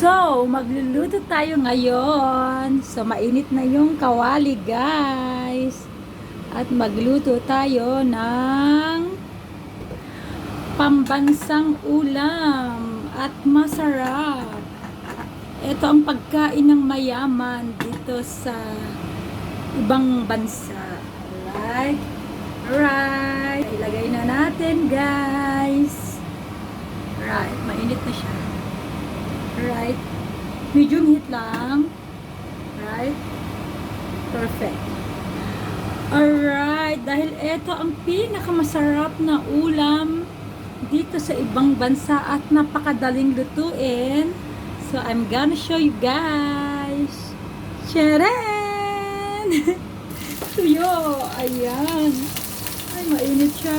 So, magluluto tayo ngayon. So, mainit na yung kawali, guys. At magluto tayo ng pambansang ulam at masarap. Ito ang pagkain ng mayaman dito sa ibang bansa. Alright? Alright. Ilagay na natin, guys. Right. Mainit na siya. Right. Medium heat lang. Right. Perfect. Alright. Dahil ito ang pinakamasarap na ulam dito sa ibang bansa at napakadaling lutuin. So, I'm gonna show you guys. Charan! Tuyo! Ayan. Ay, mainit siya.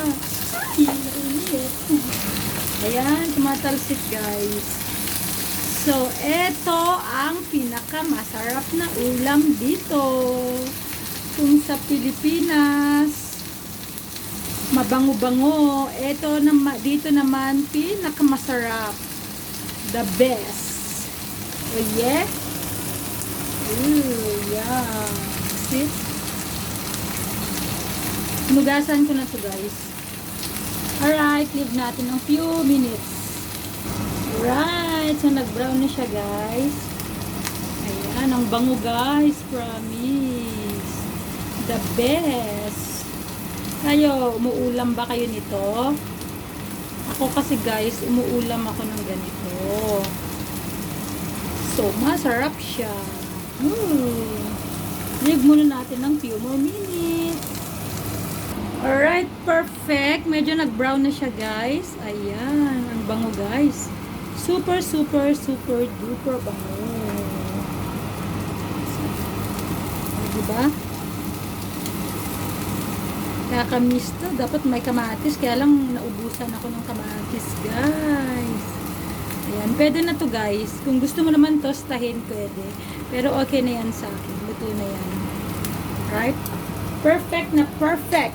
Ay, mainit. Ayan, tumatalsik guys. So, ito ang pinakamasarap na ulam dito. Kung sa Pilipinas, mabango-bango. Ito naman, dito naman, pinakamasarap. The best. Oh, yeah? Ooh, yeah. See? Nugasan ko na to guys. Alright, leave natin ng few minutes. Right, so nag-brown na siya guys. Ayan, ang bango guys, promise. The best. Kayo, umuulam ba kayo nito? Ako kasi guys, umuulam ako ng ganito. So, masarap siya. Hmm. Leave muna natin ng few more minutes. Alright, perfect. Medyo nag-brown na siya, guys. Ayan, ang bango, guys. Super, super, super duper bango. Diba? Kakamiss to. Dapat may kamatis. Kaya lang naubusan ako ng kamatis, guys. Ayan, pwede na to, guys. Kung gusto mo naman tostahin, pwede. Pero okay na yan sa akin. Luto na yan. Right? Perfect na perfect.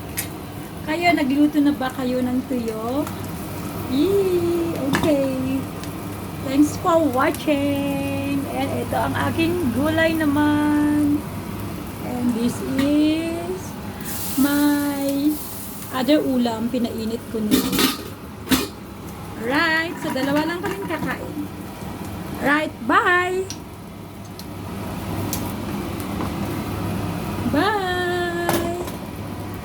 Kayo, nagluto na ba kayo ng tuyo? Yee! Thanks for watching. And ito ang aking gulay naman. And this is my other ulam. Pinainit ko na. Right. So, dalawa lang kami kakain. Right. Bye!